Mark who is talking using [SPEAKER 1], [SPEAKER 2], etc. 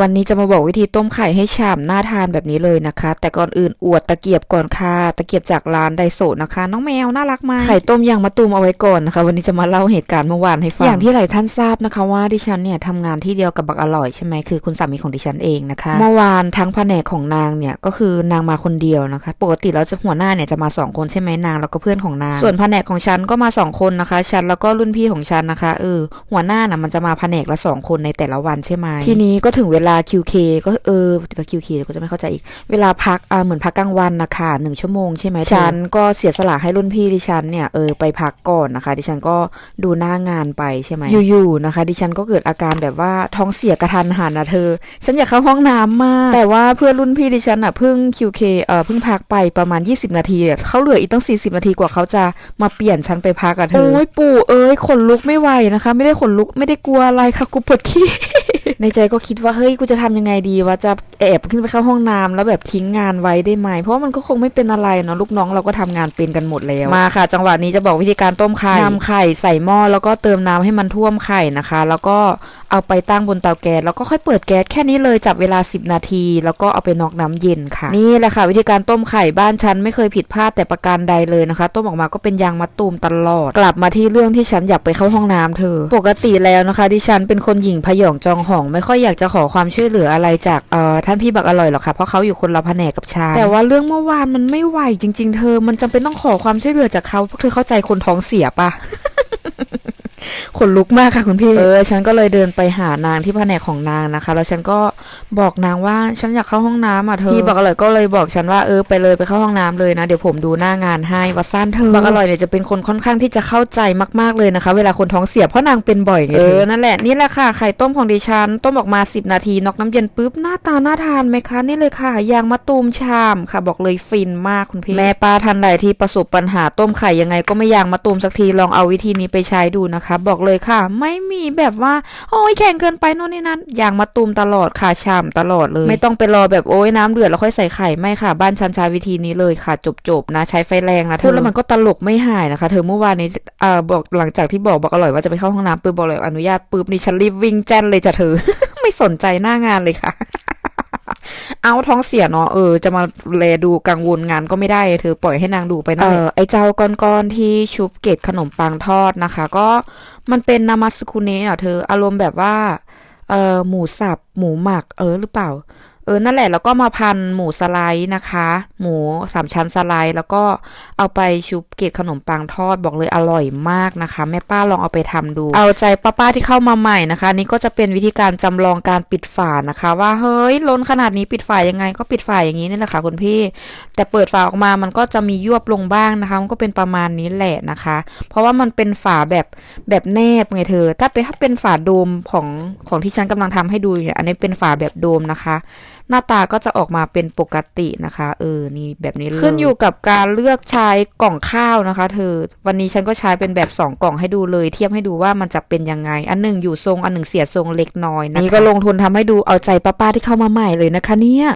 [SPEAKER 1] วันนี้จะมาบอกวิธีต้มไข่ให้ฉ่ำน่าทานแบบนี้เลยนะคะ แต่ก่อนอื่นอวดตะเกียบก่อนค่ะตะเกียบจากร้านไดโซะนะคะ น้องแมวน่ารักมากไข่ต้มยางมะตูมเอาไว้ก่อนนะคะ วันนี้จะมาเล่าเหตุการณ์เมื่อวานให้ฟังอย่างที่หลายท่านทราบนะคะ ว่าดิฉันเนี่ยทำงานที่เดียวกับบักอร่อยใช่ไหมคือคุณสามีของดิฉันเองนะคะ เมื่อวานทั้งแผนกของนางเนี่ยก็คือนางมาคนเดียวนะคะ ปกติแล้วจะหัวหน้าเนี่ยจะมาสองคนใช่ไหมนางแล้วก็เพื่อนของนาง ส่วนแผนกของฉันก็มาสองคนนะคะฉันแล้วก็รุ่นพี่ของฉันนะคะเออหัวหน้าน่ะมันจะมาแผนกละสองคนในแต่ละวันใช่ไหมทีนี้ก็ถึงเวลา QK ก็เออคิวเคก็จะไม่เข้าใจอีก เวลาพักอ่าเหมือนพักกลางวันนะคะหนึ่งชั่วโมงใช่ไหมฉันก็เสียสละให้รุ่นพี่ดิฉันเนี่ยเออไปพักก่อนนะคะ ดิฉันก็ดูหน้างานไปใช่ไหมอยู่ๆนะคะ ดิฉันก็เกิดอาการแบบว่าท้องเสียกระทันหันนะเธอ ฉันอยากเข้าห้องน้ำมาก แต่ว่าเพื่อนรุ่นพี่ดิฉันอะเพิ่ง QK เอ่อเพิ่งพักไปประมาณ 20 นาทีอะเขาเหลืออีกตั้ง40 นาทีกว่าเขาจะมาเปลี่ยนฉันไปพักอะเธอโอ้ยปู่เอ้ยขนลุกไม่ไหวนะคะ ไม่ได้ขนลุกไม่ได้กลัวอะไรค่ะกูปวดขี้ในใจก็คิดว่าเฮ้ยกูจะทำยังไงดีว่าจะแอบขึ้นไปเข้าห้องน้ำแล้วแบบทิ้งงานไว้ได้ไหม เพราะว่ามันก็คงไม่เป็นอะไรเนาะลูกน้องเราก็ทำงานเป็นกันหมดแล้ว มาค่ะ จังหวะนี้จะบอกวิธีการต้มไข่นำไข่ใส่หม้อแล้วก็เติมน้ำให้มันท่วมไข่นะคะ แล้วก็เอาไปตั้งบนเตาแก๊สแล้วก็ค่อยเปิดแก๊สแค่นี้เลยจับเวลา 10 นาที แล้วก็เอาไปนอกน้ำเย็นค่ะ นี่แหละค่ะ วิธีการต้มไข่บ้านฉันไม่เคยผิดพลาดแต่ประการใดเลยนะคะ ต้มออกมาก็เป็นยางมะตูมตลอด กลับมาที่เรื่องที่ฉันอยากไปเข้าห้องน้ำเธอ ปกติแล้วนะคะดิฉันเป็นคนหญิงพยองจองหอง ไม่ค่อยอยากจะขอความช่วยเหลืออะไรจากเอ่อท่านพี่บักอร่อยหรอกค่ะเพราะเขาอยู่คนละแผนกกับฉันแต่ว่าเรื่องเมื่อวานมันไม่ไหวจริง ๆ เธอ มันจำเป็นต้องขอความช่วยเหลือจากเขาพวกเธอเข้าใจคนท้องเสียปะ ขนลุกมากค่ะคุณพี่ เออ ฉันก็เลยเดินไปหานางที่แผนกของนางนะคะ แล้วฉันก็ บอกนางว่าฉันอยากเข้าห้องน้ำอะเธอพี่บักอร่อยก็เลยบอกฉันว่าเออไปเลยไปเข้าห้องน้ำเลยนะ เดี๋ยวผมดูหน้างานให้วัดสั้นเธอบักอร่อยเนี่ยจะเป็นคนค่อนข้างที่จะเข้าใจมากๆเลยนะคะ เวลาคนท้องเสียเพราะนางเป็นบ่อยไงเออนั่นแหละนี่แหละค่ะไข่ต้มของดิฉันต้มออกมา 10 นาทีนอกน้ำเย็นปุ๊บหน้าตาน่าทานไหมคะนี่เลยค่ะยางมะตูมชามค่ะ บอกเลยฟินมากคุณพี่แม่ป้าทันใดที่ประสบปัญหาต้มไข่ยังไง ก็ไม่ยางมะตูมสักทีลองเอาวิธีนี้ไปใช้ดูนะคะ บอกเลยค่ะ ไม่มีแบบว่าโอ้ยแข็งเกินไปโน่นนี่นั่นยางมะตูมตลอดค่ะชามตลอดเลย ไม่ต้องไปรอแบบโอ้ยน้ำเดือดแล้วค่อยใส่ไข่ไม่ค่ะ บ้านฉันใช้วิธีนี้เลยค่ะ จบๆนะ ใช้ไฟแรงนะเธอพูดแล้วมันก็ตลกไม่หายนะคะ เธอเมื่อวานนี้อ่าบอกหลังจากที่บอกบอกอร่อยว่าจะไปเข้าห้องน้ำปุ๊บบอกเลยอนุญาตปุ๊บนี่ฉันรีบวิ่งแจ้นเลยจ้ะเธอ ไม่สนใจหน้างานเลยค่ะเอาท้องเสียเนาะเออจะมาแลดูกังวลงานก็ไม่ได้เธอปล่อยให้นางดูไปนะเออไอเจ้าก้อนๆที่ชุบเกล็ดขนมปังทอดนะคะ ก็มันเป็นนามัสคุเนะเนาะเธออารมณ์แบบว่า เออหมูสับ หมูหมัก เออหรือเปล่า เออนั่นแหละแล้วก็มาพันหมูสไลด์นะคะ หมูสามชั้นสไลด์ แล้วก็เอาไปชุบเกล็ดขนมปังทอดบอกเลยอร่อยมากนะคะ แม่ป้าลองเอาไปทำดู เอาใจป้าๆที่เข้ามาใหม่นะคะ นี่ก็จะเป็นวิธีการจำลองการปิดฝานะคะ ว่าเฮ้ยล้นขนาดนี้ปิดฝายังไง ก็ปิดฝาอย่างนี้นี่แหละค่ะคุณพี่ แต่เปิดฝาออกมามันก็จะมียวบลงบ้างนะคะ มันก็เป็นประมาณนี้แหละนะคะ เพราะว่ามันเป็นฝาแบบแบบแนบไงเธอ ถ้าเป็นถ้าเป็นฝาโดมของของที่ฉันกำลังทำให้ดูเนี่ยอันนี้เป็นฝาแบบโดมนะคะ หน้าตาก็จะออกมาเป็นปกตินะคะ เออ นี่แบบนี้เลยขึ้นอยู่กับการเลือกใช้กล่องข้าวนะคะ เธอ วันนี้ฉันก็ใช้เป็นแบบ 2 กล่องให้ดูเลย เทียบให้ดูว่ามันจะเป็นยังไง อันหนึ่งอยู่ทรง อันหนึ่งเสียทรงเล็กน้อยนะคะนี่ก็ลงทุนทำให้ดูเอาใจป้าๆที่เข้ามาใหม่เลยนะคะเนี่ย